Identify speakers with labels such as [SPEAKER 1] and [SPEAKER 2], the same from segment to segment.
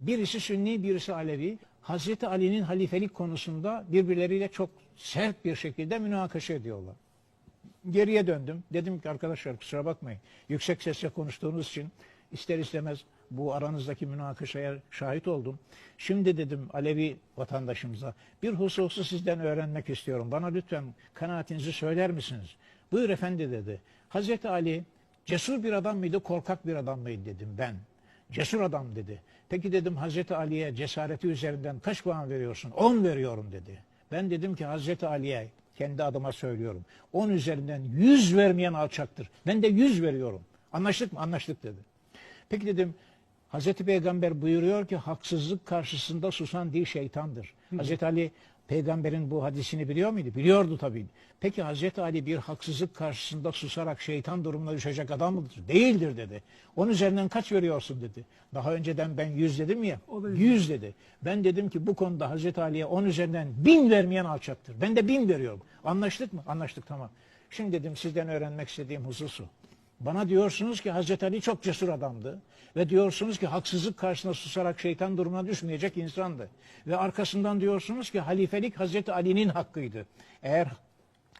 [SPEAKER 1] Birisi Sünni, birisi Alevi. Hazreti Ali'nin halifelik konusunda birbirleriyle çok sert bir şekilde münakaşa ediyorlar. Geriye döndüm. Dedim ki arkadaşlar kusura bakmayın. Yüksek sesle konuştuğunuz için ister istemez bu aranızdaki münakaşaya şahit oldum. Şimdi dedim Alevi vatandaşımıza bir hususu sizden öğrenmek istiyorum. Bana lütfen kanaatinizi söyler misiniz? Buyur efendi dedi. Hazreti Ali cesur bir adam mıydı, korkak bir adam mıydı dedim ben. Cesur adam dedi. Peki dedim Hazreti Ali'ye cesareti üzerinden kaç puan veriyorsun? 10 veriyorum dedi. Ben dedim ki Hazreti Ali'ye kendi adıma söylüyorum. 10 üzerinden 100 vermeyen alçaktır. Ben de 100 veriyorum. Anlaştık mı? Anlaştık dedi. Peki dedim Hazreti Peygamber buyuruyor ki haksızlık karşısında susan dil şeytandır. Hazreti Ali peygamberin bu hadisini biliyor muydu? Biliyordu tabii. Peki Hazreti Ali bir haksızlık karşısında susarak şeytan durumuna düşecek adam mıdır? Değildir dedi. Onun üzerinden kaç veriyorsun dedi. Daha önceden ben 100 dedim ya.
[SPEAKER 2] Yüz.
[SPEAKER 1] 100 dedi. Ben dedim ki bu konuda Hazreti Ali'ye 10 üzerinden 1000 vermeyen alçaktır. Ben de 1000 veriyorum. Anlaştık mı? Anlaştık tamam. Şimdi dedim sizden öğrenmek istediğim hususu. Bana diyorsunuz ki Hazreti Ali çok cesur adamdı. Ve diyorsunuz ki haksızlık karşısında susarak şeytan durumuna düşmeyecek insandı. Ve arkasından diyorsunuz ki halifelik Hazreti Ali'nin hakkıydı. Eğer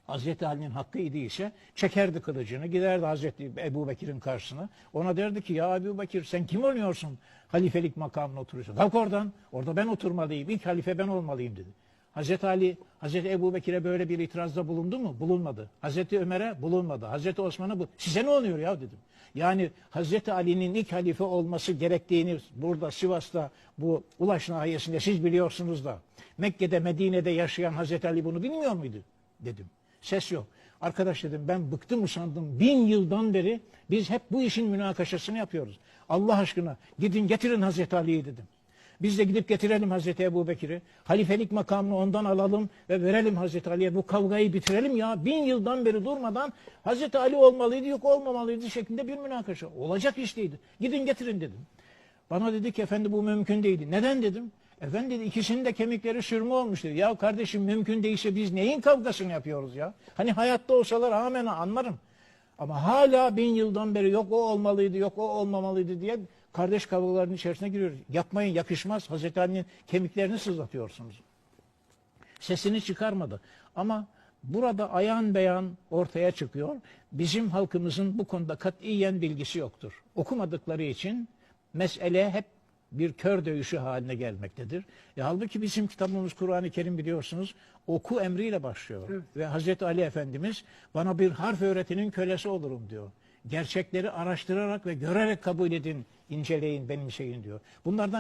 [SPEAKER 1] Hazreti Ali'nin hakkı idiyse çekerdi kılıcını giderdi Hazreti Ebu Bekir'in karşısına. Ona derdi ki ya Ebu Bekir sen kim oluyorsun halifelik makamına oturuyorsun. Kalk oradan orada ben oturmalıyım ilk halife ben olmalıyım dedi. Hazreti Ali, Hazreti Ebu Bekir'e böyle bir itirazda bulundu mu? Bulunmadı. Hazreti Ömer'e bulunmadı. Hazreti Osman'a bu. Size ne oluyor ya dedim. Yani Hazreti Ali'nin ilk halife olması gerektiğini burada Sivas'ta bu Ulaş nahiyesinde siz biliyorsunuz da Mekke'de Medine'de yaşayan Hazreti Ali bunu bilmiyor muydu? Dedim. Ses yok. Arkadaş dedim ben bıktım usandım. Bin yıldan beri biz hep bu işin münakaşasını yapıyoruz. Allah aşkına gidin getirin Hazreti Ali'yi dedim. Biz de gidip getirelim Hazreti Ebu Bekir'i. Halifelik makamını ondan alalım ve verelim Hazreti Ali'ye. Bu kavgayı bitirelim ya. Bin yıldan beri durmadan Hazreti Ali olmalıydı yok olmamalıydı şeklinde bir münakaşa. Olacak iş değildi. Gidin getirin dedim. Bana dedi ki efendi bu mümkün değildi. Neden dedim. Efendi dedi ikisinin de kemikleri sürme olmuş dedi. Ya kardeşim mümkün değilse biz neyin kavgasını yapıyoruz ya? Hani hayatta olsalar amenna anlarım. Ama hala bin yıldan beri yok o olmalıydı, yok o olmamalıydı diye kardeş kavgalarının içerisine giriyoruz. Yapmayın yakışmaz. Hazreti Ali'nin kemiklerini sızlatıyorsunuz. Sesini çıkarmadı. Ama burada ayan beyan ortaya çıkıyor. Bizim halkımızın bu konuda katiyen bilgisi yoktur. Okumadıkları için mesele hep bir kör dövüşü haline gelmektedir. E, halbuki bizim kitabımız Kur'an-ı Kerim biliyorsunuz oku emriyle başlıyor.
[SPEAKER 2] Evet.
[SPEAKER 1] Ve Hazreti Ali Efendimiz bana bir harf öğretinin kölesi olurum diyor. Gerçekleri araştırarak ve görerek kabul edin, inceleyin, benimseyin diyor. Bunlardan